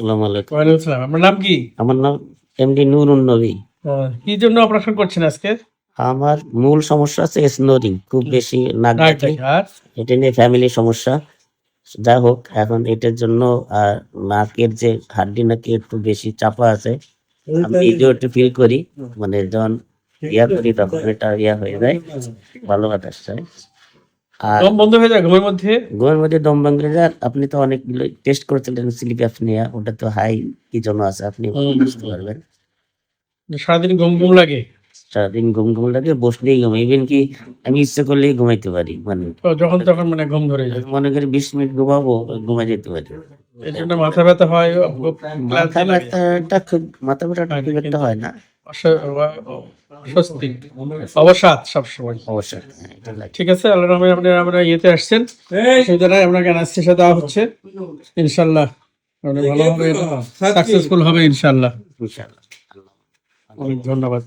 আসসালামু আলাইকুম। ওয়ালাইকুম আসসালাম। আপনার নাম কি? আমার নাম এমডি নুরুন নবী। কি জন্য অপারেশন করছেন আজকে? আমার মূল সমস্যা আছে স্নোরিং খুব বেশি নাক ডাকে এটা নিয়ে ফ্যামিলি সমস্যা। যাই হোক এখন এটার জন্য আর নাকের যে হাড্ডি নাকি একটু বেশি চাপা আছে আমি নিজেও একটু ফিল করি। মানে যখন ইয়া করি তখন এটা ইয়া হয়ে যায়। ভালো বাতাস চাই। দম বন্ধ হয়ে যায় ঘুমের মধ্যে? গোয়ের মধ্যে দম ভাঙলে যার আপনি তো অনেকগুলো টেস্ট করেছিলেন স্লিপ অ্যাপনিয়া ওটা তো হাই কি জন্য আছে আপনি বুঝতে পারবেন। সারাদিন ঘুম ঘুম লাগে? সারাদিন ঘুম ঘুম লাগে বসলেই ঘুম ইভেন কি আমি ইচ্ছে করলেই ঘুমাইতে পারি মানে যখন তখন মানে ঘুম ধরে যায়। মনে করি বিশ মিনিট ঘুমাবো ঘুমাই যেতে পারি। মাথা ব্যথা হয় মাথা ব্যথাটা খুব মাথা ব্যথাটা খুব একটা হয় না। অস্বস্তি অবসাদ সবসময়। অবশ্যই। ঠিক আছে আল্লাহ রহমে আপনি আমরা ইয়েতে আসছেন। নাই আপনাকে অ্যানাস্থেশিয়া দেওয়া হচ্ছে। ইনশাল্লাহ আপনি ভালো হবে সাকসেসফুল হবে ইনশাল্লাহ ইনশাল্লাহ অনেক ধন্যবাদ।